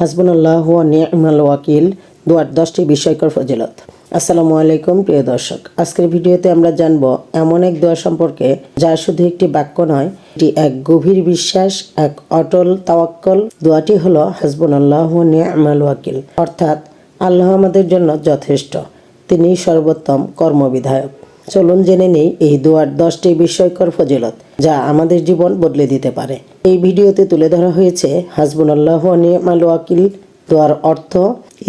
হাসবুল্লাহ নিয়ামাল ওয়াকিল। দুয়ার দশটি বিষয়কর ফজিলত। আসসালামু আলাইকুম, প্রিয় দর্শক। আজকের ভিডিওতে আমরা জানব এমন এক দোয়া সম্পর্কে, যা শুধু একটি বাক্য নয়, এটি এক গভীর বিশ্বাস, এক অটল তাওয়াক্কল। দোয়াটি হলো হাসবুল্লাহ নিয়ামাল ওয়াকিল। অর্থাৎ, আল্লাহ আমাদের জন্য যথেষ্ট। তিনি সর্বোত্তম কর্মবিধায়ক। চলুন জেনে নেই এই দুয়ার দশটি বিস্ময়কর ফজিলত, যা আমাদের জীবন বদলে দিতে পারে। এই ভিডিওতে তুলে ধরা হয়েছে হাসবুন আল্লাহ নিয়মাল ওয়াকিল দোয়ার অর্থ,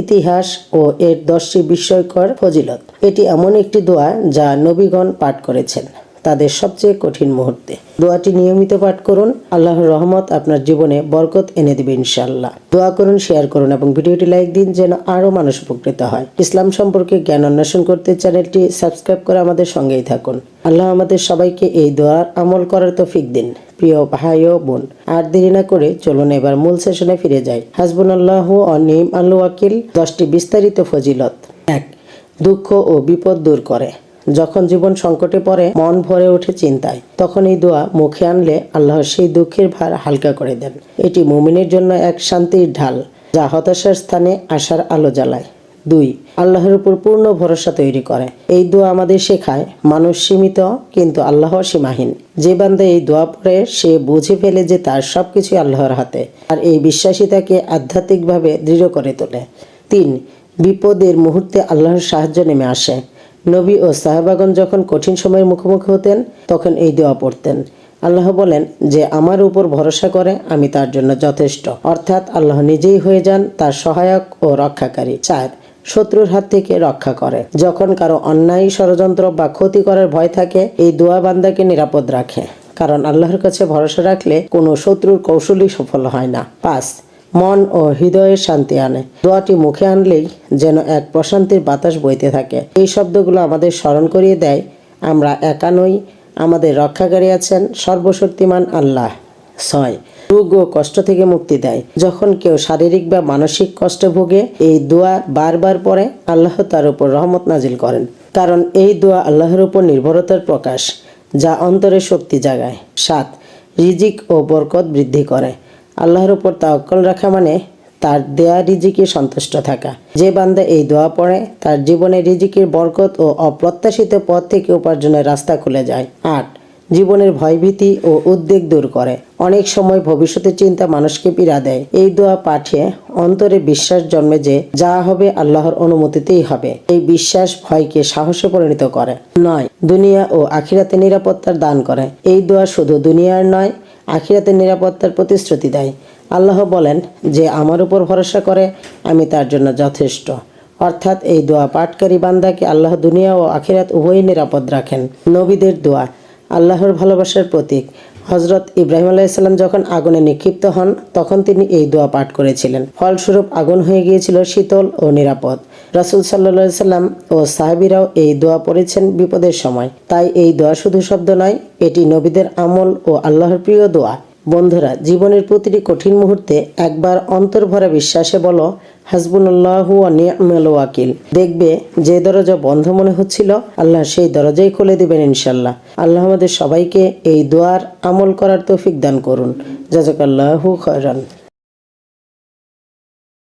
ইতিহাস ও এর দশটি বিস্ময়কর ফজিলত। এটি এমন একটি দোয়া যা নবীগণ পাঠ করেছেন। তাদের সবচেয়ে কঠিন মুহূর্তে। দোয়াটি নিয়মিত পাঠ করুন, আল্লাহর রহমত আপনার জীবনে বরকত এনে দেবে ইনশাল্লাহ দোয়া করুন, শেয়ার করুন এবং ভিডিওটি লাইক দিন যেন আরও মানুষ উপকৃত হয়। ইসলাম সম্পর্কে জ্ঞান অন্বেষণ করতে চ্যানেলটি সাবস্ক্রাইব করে আমাদের সঙ্গেই থাকুন। আল্লাহ আমাদের সবাইকে এই দোয়ার আমল করার তৌফিক দিন। প্রিয় ভাই ও বোন, আর দেরি না করে চলুন এবার মূল সেশনে ফিরে যাই। হাসবুন আল্লাহ অনিম আল্লু ওয়াকিল, দশটি বিস্তারিত ফজিলত। এক, দুঃখ ও বিপদ দূর করে। যখন জীবন সংকটে পড়ে, মন ভরে ওঠে চিন্তায়। তখন এই দোয়া মুখে আনলে আল্লাহ সেই দুঃখের ভার হালকা করে দেন। এটি মুমিনের জন্য এক শান্তির ঢাল, যা হতাশার স্থানে আশার আলো জ্বালায়। দুই, আল্লাহর উপর পূর্ণ ভরসা তৈরি করে। এই দোয়া আমাদের শেখায়, মানুষ সীমিত, কিন্তু আল্লাহ সীমাহীন। যে বান্দা এই দোয়া পড়ে, সে বুঝে ফেলে যে তার সবকিছু আল্লাহর হাতে, আর এই বিশ্বাসী তাকে আধ্যাত্মিকভাবে দৃঢ় করে তোলে। তিন, বিপদের মুহূর্তে আল্লাহর সাহায্য নেমে আসে। নবী ও সাহাবাগন যখন কঠিন সময়ের মুখোমুখি হতেন, তখন এই দোয়া পড়তেন। আল্লাহ বলেন যে, আমার উপর ভরসা করে আমি তার জন্য যথেষ্ট। অর্থাৎ আল্লাহ নিজেই হয়ে যান তার সহায়ক ও রক্ষাকারী। চার, শত্রুর হাত থেকে রক্ষা করে। যখন কারও অন্যায়, ষড়যন্ত্র বা ক্ষতি করার ভয় থাকে, এই দোয়া বান্দাকে নিরাপদ রাখে। কারণ আল্লাহর কাছে ভরসা রাখলে কোনো শত্রুর কৌশলই সফল হয় না। পাঁচ মন ও হৃদয়ে শান্তি আনে। দোয়াটি মুখে আনলেই যেন এক প্রশান্তির বাতাস বইতে থাকে। এই শব্দগুলো আমাদের স্মরণ করিয়ে দেয়, আমরা একা নই, আমাদের রক্ষাকারী আছেন সর্বশক্তিমান আল্লাহ। ছয়, রোগ ও কষ্ট থেকে মুক্তি দেয়। যখন কেউ শারীরিক বা মানসিক কষ্টে ভোগে, এই দোয়া বারবার পরে আল্লাহ তার উপর রহমত নাজিল করেন। কারণ এই দোয়া আল্লাহর উপর নির্ভরতার প্রকাশ, যা অন্তরে শক্তি জাগায়। সাত, রিজিক ও বরকত বৃদ্ধি করে। আল্লাহর উপর তাওয়াক্কল রাখা মানে তার দেয়া রিজিকে সন্তুষ্ট থাকা। যে বান্দা এই দোয়া পড়ে, তার জীবনে রিজিকের বরকত ও অপ্রত্যাশিত পথ থেকে উপার্জনের রাস্তা খুলে যায়। আট, জীবনের ভয়ভীতি ও উদ্বেগ দূর করে। অনেক সময় ভবিষ্যতের চিন্তা মানুষকে পীড়া দেয়। এই দোয়া পাঠিয়ে অন্তরে বিশ্বাস জন্মে যে যা হবে আল্লাহর অনুমতিতেই হবে। এই বিশ্বাস ভয়কে সাহসে পরিণত করে। নয়, দুনিয়া ও আখিরাতে নিরাপত্তার দান করে। এই দোয়া শুধু দুনিয়ার নয় আখিরাতের নিরাপত্তার প্রতিশ্রুতি দেয়। আল্লাহ বলেন যে, আমার উপর ভরসা করে আমি তার জন্য যথেষ্ট। অর্থাৎ এই দোয়া পাঠকারী বান্দাকে আল্লাহ দুনিয়া ও আখিরাত উভয়ই নিরাপদ রাখেন। নবীদের দোয়া আল্লাহর ভালোবাসার প্রতীক। হজরত ইব্রাহিম আলাইসাল্লাম যখন আগুনে নিক্ষিপ্ত হন, তখন তিনি এই দোয়া পাঠ করেছিলেন। ফলস্বরূপ আগুন হয়ে গিয়েছিল শীতল ও নিরাপদ। রাসুল সাল্লা সাল্লাম ও সাহাবিরাও এই দোয়া পড়েছেন বিপদের সময়। তাই এই দোয়া শুধু শব্দ নয়, এটি নবীদের আমল ও আল্লাহর প্রিয় দোয়া। বন্ধুরা, জীবনের প্রতিটি কঠিন মুহূর্তে একবার অন্তর ভরা বিশ্বাসে বলো হাসবুল্লাহু নিয়ামেল ওয়াকিল। দেখবে, যে দরজা বন্ধ মনে হচ্ছিল, আল্লাহ সেই দরজাই খুলে দেবেন ইনশাল্লাহ। আল্লাহ আমাদের সবাইকে এই দোয়ার আমল করার তৌফিক দান করুন। জাজাকাল্লাহু খয়রান।